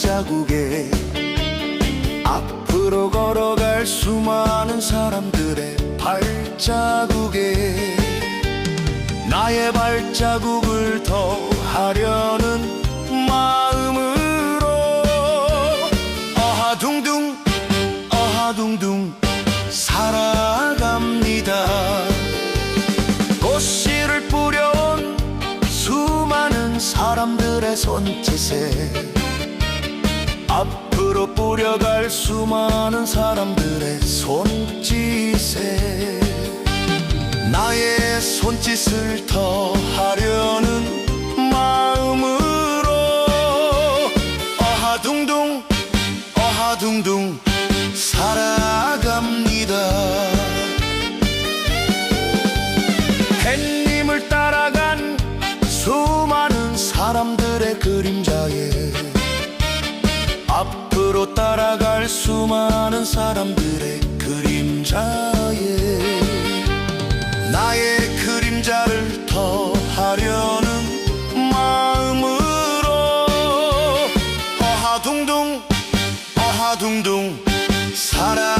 발자국에 앞으로 걸어갈 수많은 사람들의 발자국에 나의 발자국을 더 하려는 마음으로 어하둥둥 어하둥둥 살아갑니다. 꽃씨를 뿌려온 수많은 사람들의 손짓에 앞으로 뿌려갈 수많은 사람들의 손짓에 나의 손짓을 더 하려는 마음으로 어하둥둥 어하둥둥 살아갑니다. 햇님을 따라간 수많은 사람들의 그림자 따라갈 수많은 사람들의 그림자에 나의 그림자를 더하려는 마음으로 어하둥둥 어하둥둥 살아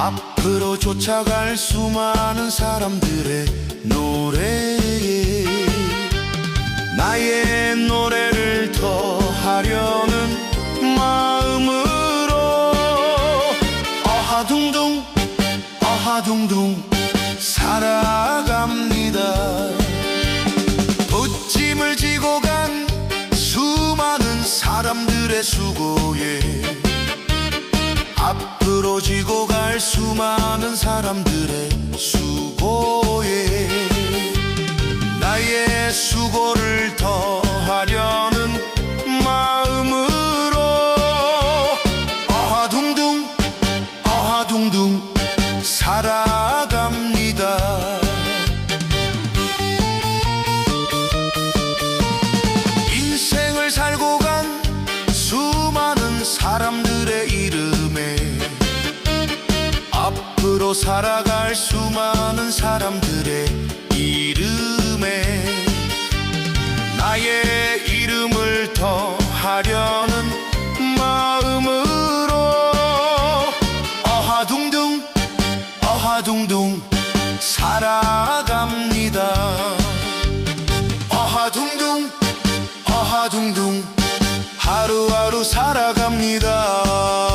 앞으로 쫓아갈 수많은 사람들의 노래에 나의 노래를 더하려는 마음으로 어하둥둥 어하둥둥 살아갑니다. 부짐을 지고 간 수많은 사람들의 수고에 앞으로 지고 갈 수많은 사람들의 수고에 나의 수고를 더하려는 마음으로 어하둥둥 어하둥둥 살아갑니다. 사람들의 이름 살아갈 수많은 사람들의 이름에 나의 이름을 더하려는 마음으로 어하둥둥 어하둥둥 살아갑니다. 어하둥둥 어하둥둥 하루하루 살아갑니다